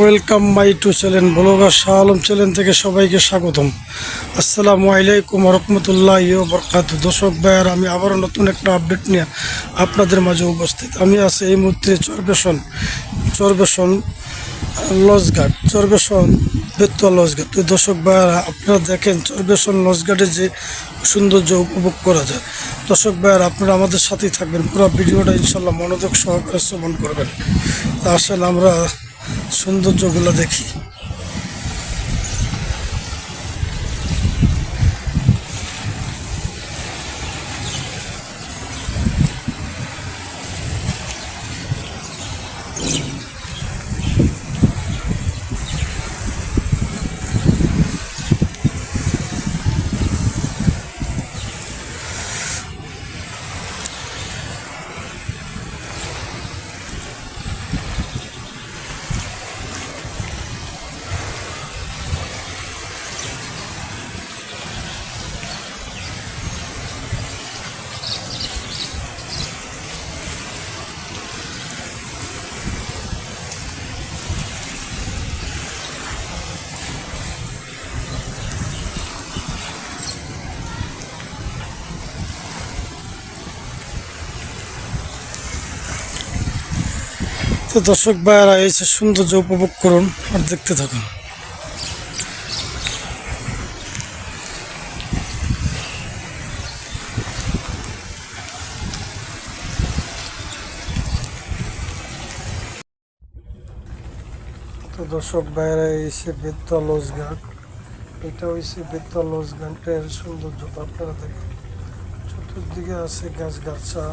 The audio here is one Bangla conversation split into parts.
Welcome my to channel blogger Shah Alam channel থেকে সবাইকে স্বাগতম। আসসালামু আলাইকুম রহমতুল্লাহ বরকাত দর্শক ভাইয়ার, আমি আবারও নতুন একটা আপডেট নিয়ে আপনাদের মাঝে উপস্থিত। আমি আছি এই মুহূর্তে চরবেশন চরবেশন লসঘাট চরবেশন বেতুয়া লসঘাট তো দর্শক ভাইয়ারা, আপনারা দেখেন চরবেশন লসঘাটে যে সৌন্দর্য উপভোগ করা যায়। দর্শক ভাইয়ারা, আপনারা আমাদের সাথেই থাকবেন। পুরো ভিডিওটা ইনশাল্লাহ মনোযোগ সহকারে শ্রবণ করবেন। তা আসলে আমরা সৌন্দর্যগুলো দেখি। তো দর্শক ভাইয়ারা যে সৌন্দর্য উপভোগ করুন আর দেখতে থাকুন। দর্শক ভাইয়েরা এসে বেতুয়া লসঘাট এটা হয়েছে বেতুয়া লসঘাটের সৌন্দর্য আপনারা দেখেন। চতুর্দিকে আছে গাছগাছা।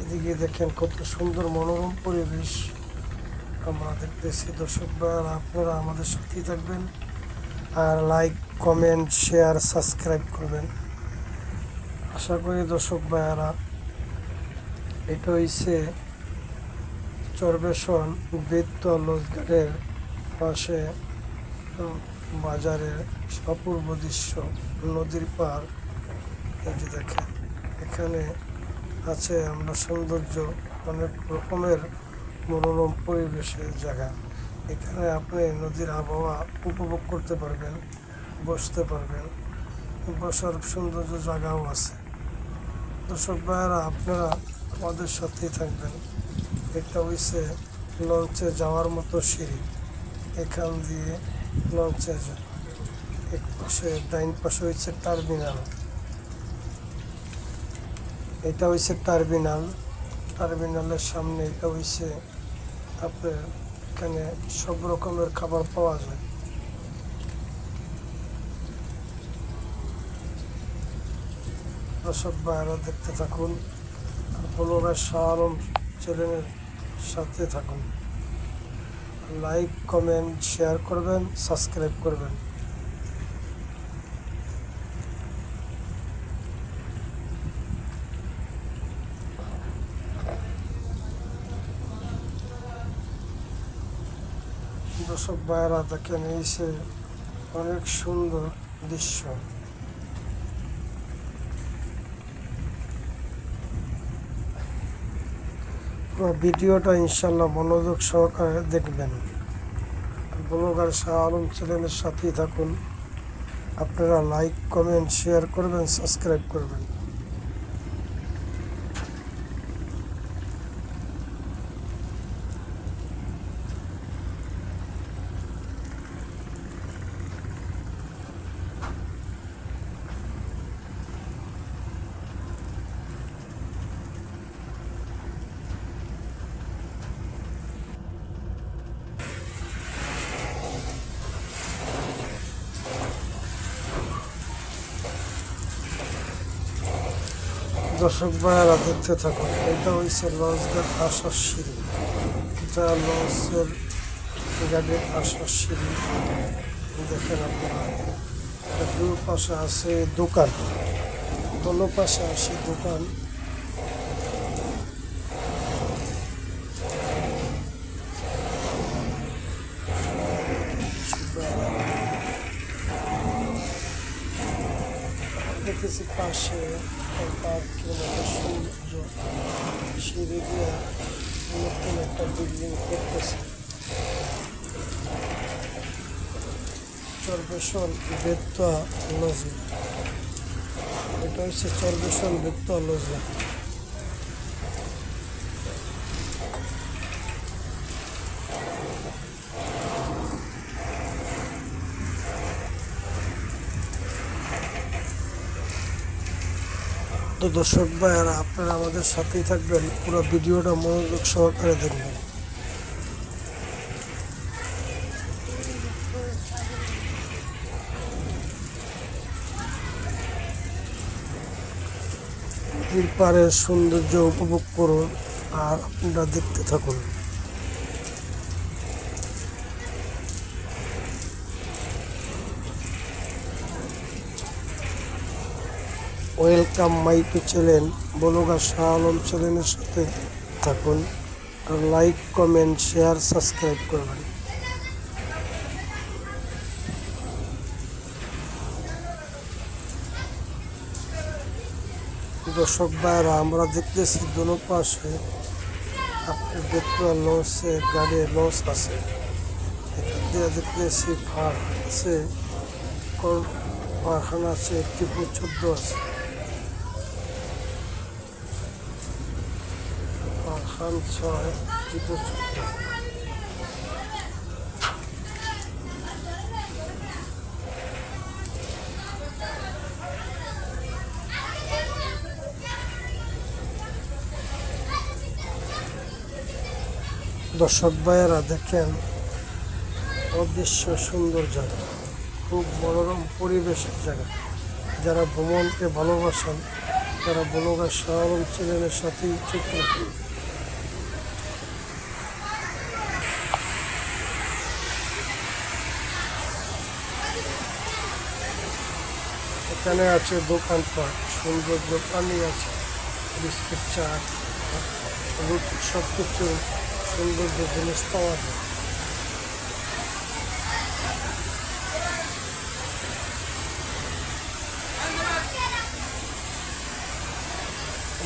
এদিকে দেখেন কত সুন্দর মনোরম পরিবেশ আমরা দেখতেছি। দর্শক ভাইয়েরা, আপনারা আমাদের সাথেই থাকবেন। আর লাইক কমেন্ট শেয়ার সাবস্ক্রাইব করবেন। আশা করি দর্শক ভাইয়েরা, এটা হইছে চরবেশন বৃত্ত লজগাড়ের পাশে বাজারের অপূর্ব দৃশ্য, নদীর পার দেখেন, এখানে আছে আমরা সৌন্দর্য অনেক রকমের মনোরম পরিবেশের জায়গা। এখানে আপনি নদীর আবহাওয়া উপভোগ করতে পারবেন, বসতে পারবেন, বসার সৌন্দর্য জায়গাও আছে। দর্শক ভাইয়েরা, আপনারা আমাদের সাথেই থাকবেন। এটা হইছে লঞ্চে যাওয়ার মতো সিঁড়ি। এখান দিয়ে লঞ্চে যায় এক পাশে ডাইন পাশে হচ্ছে টার্মিনাল। এটা হইছে টার্মিনাল। টার্মিনালের সামনে এটা হইছে আপনার এখানে সব রকমের খাবার পাওয়া যায়। দর্শক বাইরা দেখতে থাকুন ব্লগার শাহ চ্যানেলের সাথে থাকুন। লাইক, কমেন্ট, শেয়ার করবেন, সাবস্ক্রাইব করবেন। দর্শক ভাইয়েরা দেখেন, এই সে অনেক সুন্দর দৃশ্য। ভিডিওটা ইনশাল্লাহ মনোযোগ সহকারে দেখবেন। ব্লগার শাহ আলম চ্যানেলের সাথেই থাকুন। আপনারা লাইক, কমেন্ট, শেয়ার করবেন, সাবস্ক্রাইব করবেন। দর্শক ভাইয়েরা দেখতে থাকুন, এটা হচ্ছে লঞ্চঘাট আসার সিঁড়ি। এটা লঞ্চের গাড়ির আসার সিঁড়ি। দেখেন আপনারা দুই পাশে আছে দোকান। দোনো পাশে আছে দোকান। দেখতেছি পাশে পার কিলোমিটার সূর্য সিঁড়ি দিয়ে নতুন একটা বিল্ডিং করতেছে। চর্বেশন বেত্তা লজি এটা হচ্ছে চর্বেশন বেত্তা লজলা। তো দর্শক ভাইয়ারা, আপনারা আমাদের সাথেই থাকবেন। পুরো ভিডিওটা মনোযোগ সহকারে দেখবেন। পাড়ের সৌন্দর্য উপভোগ করুন আর আপনারা দেখতে থাকুন। Welcome my to channel blogger Shah Alam চ্যানেলের সাথে থাকুন আর লাইক, কমেন্ট, শেয়ার, সাবস্ক্রাইব করবেন। দর্শক ভাইরা আমরা দেখতেছি দোনো পাশে আপনার দেখতে লসে গাড়ি লস আছে। দেখতেছি ফার আছে কর- কারখানা আছে টিপু চোদ্দ আছে। দর্শক ভাইয়েরা, দেখেন, অদৃশ্য সুন্দর জায়গা খুব মনোরম পরিবেশের জায়গা। যারা ভ্রমণকে ভালোবাসেন, তারা বনগা শাহরম চ্যানেলের সাথেই যুক্ত এখানে আছে দোকানপাট সুন্দর দোকানই আছে, বিস্কিট চা সব কিছু সৌন্দর্য জিনিস পাওয়া যায়।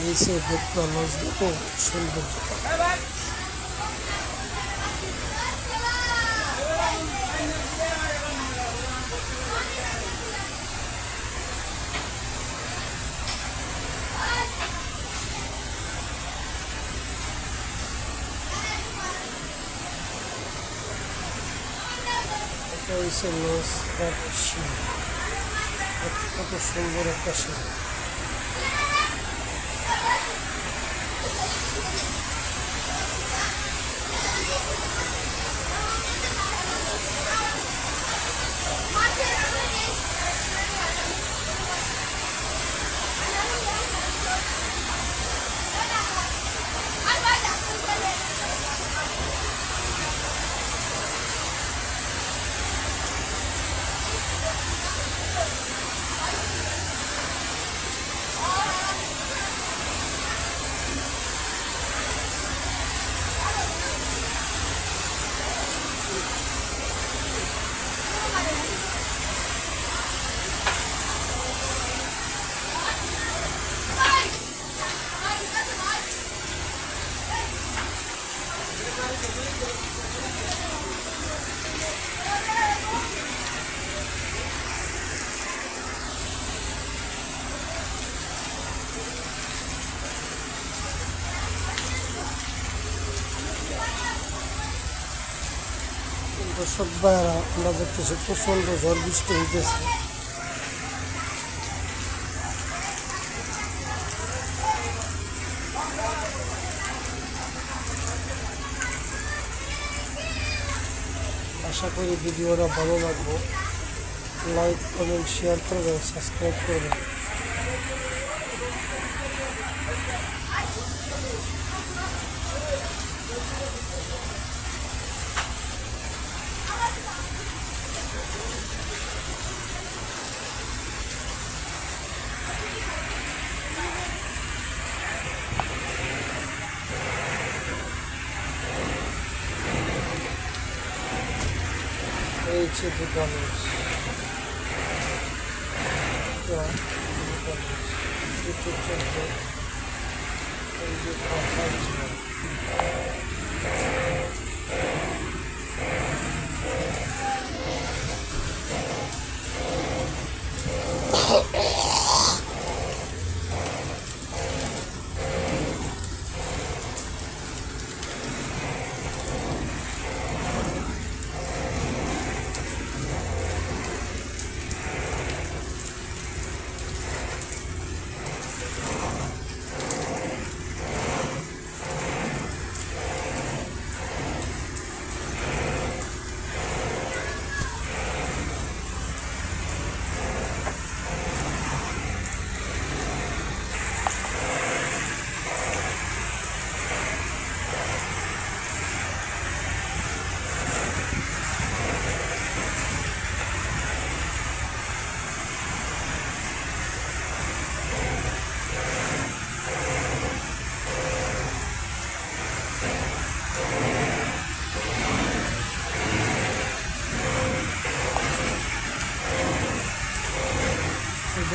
এই সে দেখো এটা হচ্ছে লস শিব কত সুন্দর একটা শিব দর্শক ভাইয়েরা আমরা দেখতেছি, প্রচণ্ড ঝড়, বৃষ্টি হইতেছে। আশা করি ভিডিওটা ভালো লাগবে। লাইক, কমেন্ট, শেয়ার করবেন, সাবস্ক্রাইব করবেন। the dollars. So, the dollars. This is check it. And you.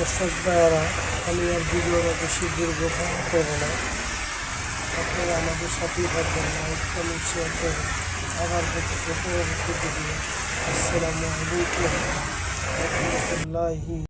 দর্শক ভাইয়ারা আমি আর ভিডিওটা বেশি দীর্ঘ করব না। আপনারা আমাদের সাথেই থাকবেন, লাইক কমেন্ট শেয়ার করবেন আবার পরবর্তী ভিডিও আসসালামু আলাইকুম। রহমতুল্লাহি।